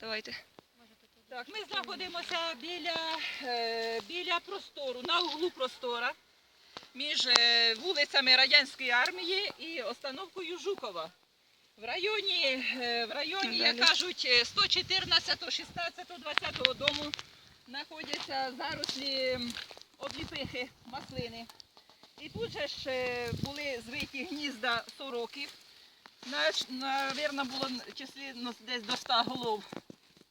Давайте. Так, ми знаходимося біля, е, біля простору, на углу простора, між е, вулицями Радянської армії і остановкою Жукова. В районі, е, в районі як кажуть, е, 114, 16, 20 дому знаходяться зарослі обліпихи, маслини. І тут же ж були звиті гнізда сороків. Навірно, було числі десь до 100 голов.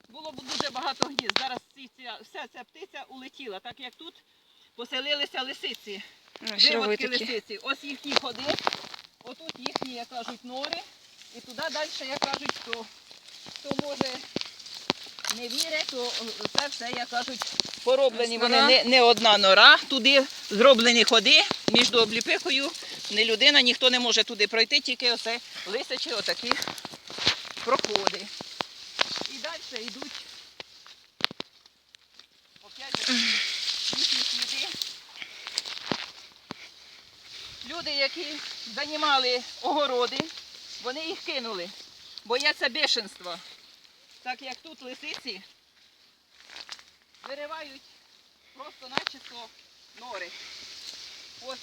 Було б дуже багато гнізд. Зараз вся ця птиця улетіла, так як тут поселилися лисиці, виводки лисиці. Ось їхні ходи, отут їхні, як кажуть, нори. І туди далі, як кажуть, хто, хто може не вірить, то е, це все, як кажуть, пороблені. Вони не, не одна нора, туди зроблені ходи між обліпихою. Не людина, ніхто не може туди пройти, тільки оце лисичі отакі проходи. І далі йдуть опять їхні сліди. Люди, які займали огороди, вони їх кинули. Бояться бешенства. Так як тут лисиці виривають просто начисто нори. Ось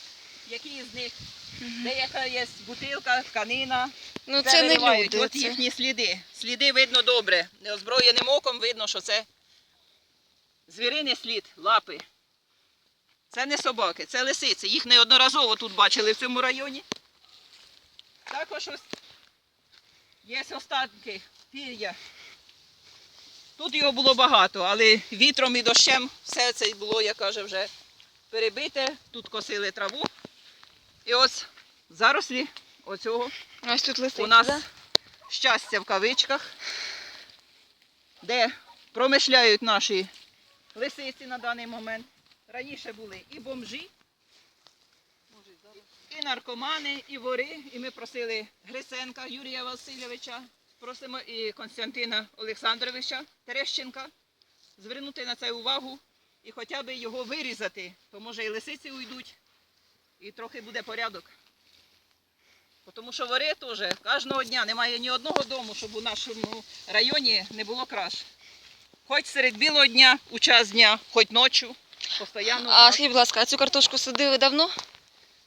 які з них, деяка є бутилка, тканина. Ну Це це не люди. От Це... їхні сліди. Сліди видно добре. Неозброєним оком видно, що це звіриний слід, лапи. Це не собаки, це лисиці. Їх неодноразово тут бачили в цьому районі. Також ось є остатки пір'я. Тут його було багато, але вітром і дощем все це було, як каже, вже перебите. Тут косили траву. І ось зарослі оцього Ось тут лисиці, у нас да? щастя в кавичках, де промишляють наші лисиці на даний момент. Раніше були і бомжі, і наркомани, і вори. І ми просили Гриценка Юрія Васильовича, просимо і Константина Олександровича Терещенка звернути на це увагу і хоча б його вирізати, то може і лисиці уйдуть, і трохи буде порядок. Тому що вори теж кожного дня немає ні одного дому, щоб у нашому районі не було краш. Хоч серед білого дня, у час дня, хоч ночі, постійно. А скажіть, будь ласка, а цю картошку садили давно?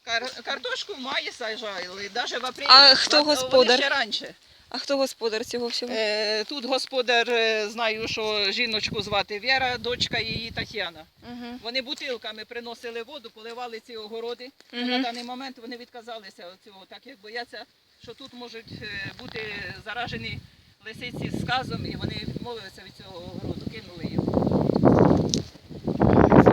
Кар- картошку в маї саджали, навіть в апрелі. А хто Ва- вони? Ще раніше. А хто господар цього всього? Е, тут господар, е, знаю, що жіночку звати Віра, дочка її Тетяна. Угу. Вони бутилками приносили воду, поливали ці огороди. На Угу. даний момент вони відказалися від цього, так як бояться, що тут можуть е, бути заражені лисиці з сказом, і вони відмовилися від цього огороду.